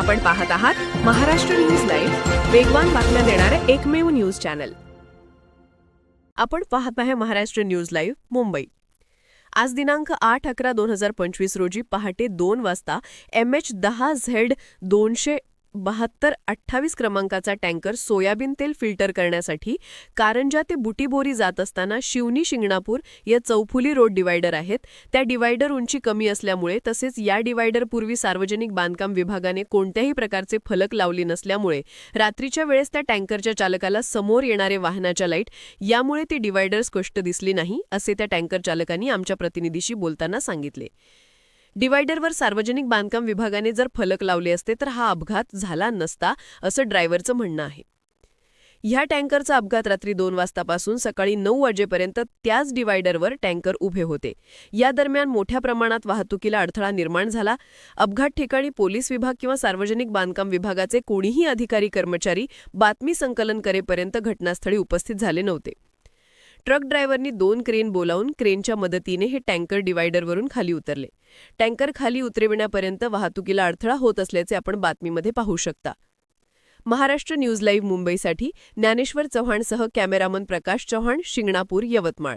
आपण पाहत आहात महाराष्ट्र न्यूज लाईव्ह वेगवान बातम्या देणारे एकमेव न्यूज चॅनल आपण पाहत आहे महाराष्ट्र न्यूज लाईव्ह मुंबई. आज दिनांक आठ अकरा दोन हजार पंचवीस रोजी पहाटे दोन वाजता एम एच दहा झेड दोनशे बहात्तर अठ्ठावीस क्रमांकाचा टँकर सोयाबीन तेल फिल्टर करण्यासाठी कारंजा ते बुटीबोरी जात असताना शिवनी शिंगणापूर या चौफुली रोड डिवायडर आहेत. त्या डिवायडर उंची कमी असल्यामुळे तसेच या डिवायडरपूर्वी सार्वजनिक बांधकाम विभागाने कोणत्याही प्रकारचे फलक लावले नसल्यामुळे रात्रीच्या वेळेस त्या टँकरच्या चालकाला समोर येणारे वाहनाच्या लाइट यामुळे ती डिवायडर स्पष्ट दिसली नाही असे त्या टँकर चालकांनी आमच्या प्रतिनिधीशी बोलताना सांगितले. डिवायडरवर सार्वजनिक बांधकाम विभागाने जर फलक लावले असते तर हा अपघात झाला नसता असं ड्रायव्हरचं म्हणणं आहे. ह्या टँकरचा अपघात रात्री दोन वाजतापासून सकाळी नऊ वाजेपर्यंत त्याच डिवायडरवर टँकर उभे होते. या दरम्यान मोठ्या प्रमाणात वाहतुकीला अडथळा निर्माण झाला. अपघात ठिकाणी पोलीस विभाग किंवा सार्वजनिक बांधकाम विभागाचे कोणीही अधिकारी कर्मचारी बातमी संकलन करेपर्यंत घटनास्थळी उपस्थित झाले नव्हते. ट्रक ड्रायव्हरनी दोन क्रेन बोलावून क्रेनच्या मदतीने हे टँकर डिवायडरवरून खाली उतरले. टँकर खाली उतरविण्यापर्यंत वाहतुकीला अडथळा होत असल्याचे आपण बातमीमध्ये पाहू शकता. महाराष्ट्र न्यूज लाईव्ह मुंबईसाठी Dnyaneshwar चव्हाणसह cameraman Prakash Chavan Shingnapur Yavatmal.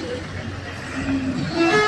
Thank you.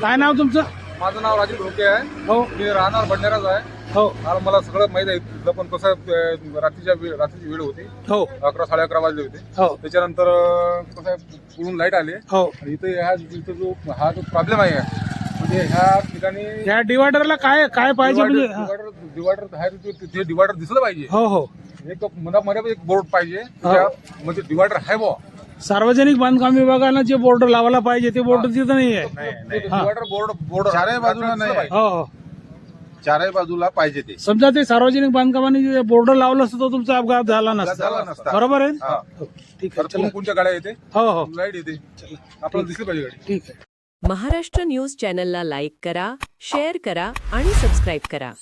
काय नाव तुमचं? माझं नाव राजीव ढोके आहे. हो. मी राहणार भंडाराच आहे. हो. आणि मला सगळं माहीत आहे. तिथलं पण कसं अं, रात्रीच्या वेळ रात्रीची वेळ होती. हो. अकरा साडे अकरा वाजले होते. हो. त्याच्यानंतर अं, कसं आहे पुढून लाइट आली हो. आणि इथे ह्या इथं जो हा जो प्रॉब्लेम आहे म्हणजे ह्या ठिकाणी या डिवायडरला काय काय पाहिजे म्हणजे? हा. डिवायडर डिवायडर आहे तो तिथे डिवायडर दिसलं पाहिजे. हो हो. एक मधामध्ये एक बोर्ड पाहिजे. त्या म्हणजे डिवायडर आहे बुवा. सार्वजनिक बांधकाम विभागानं जे बोर्ड लावायला पाहिजे ते बोर्ड तिथं नाही आहे. डिवायडर बोर्ड बोर्ड चारही बाजूला नाही आहे. हो हो. चारही बाजूला पाहिजे ते. समजा ते सार्वजनिक बांधकामाने जे बोर्ड लावलं असतं तर तुमचा अपघात झाला झाला नसता. नसता. बरोबर आहे? हा. हो, ठीक तर आहे चला. कोणत्या गाड्या येते? हो हो. लाइट येते. आपल्याला दिसली पाहिजे गाडी. ठीक आहे. महाराष्ट्र न्यूज चॅनलला लाईक करा शेअर करा आणि सबस्क्राईब करा.